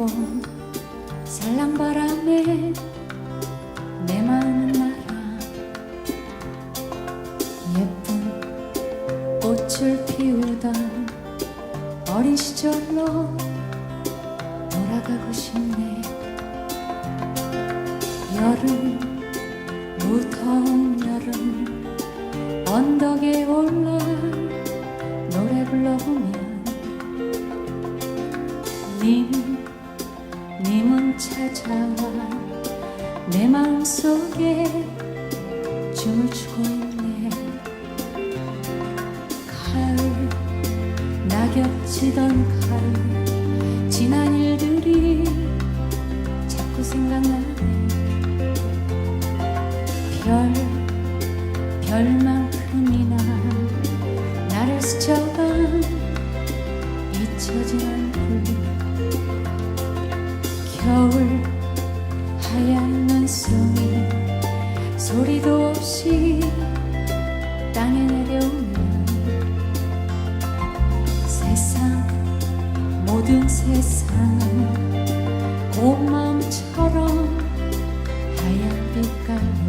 봄 살랑바람에 내 마음은 날아 예쁜 꽃을 피우던 어린 시절로 돌아가고 싶네. 여름 무더운 여름 언덕에 올라 노래 불러보면 님 찾아와 내 마음속에 춤을 추고 있네. 가을 낙엽 지던 가을 지난 일들이 자꾸 생각나네. 별 별만큼이나 나를 스쳐간 잊혀진 얼굴 모든 세상 꽃맘처럼 하얀 빛깔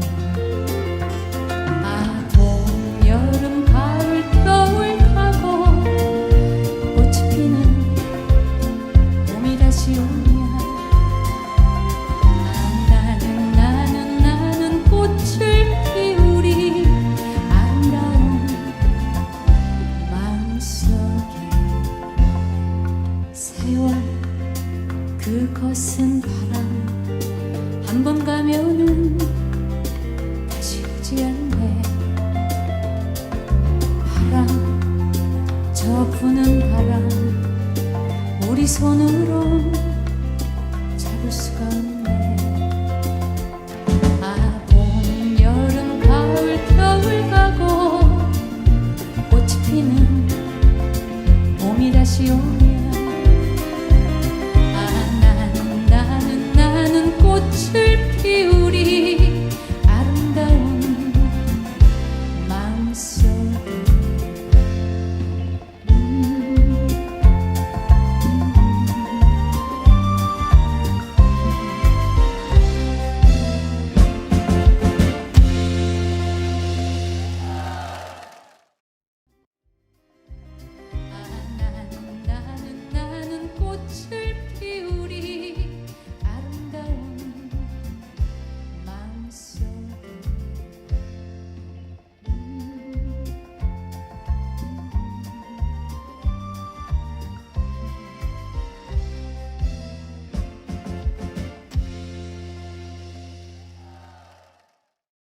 물 거센 바람. 한 번 가면은 다시 오지 않네. 바람 저 푸는 바람. 우리 손으로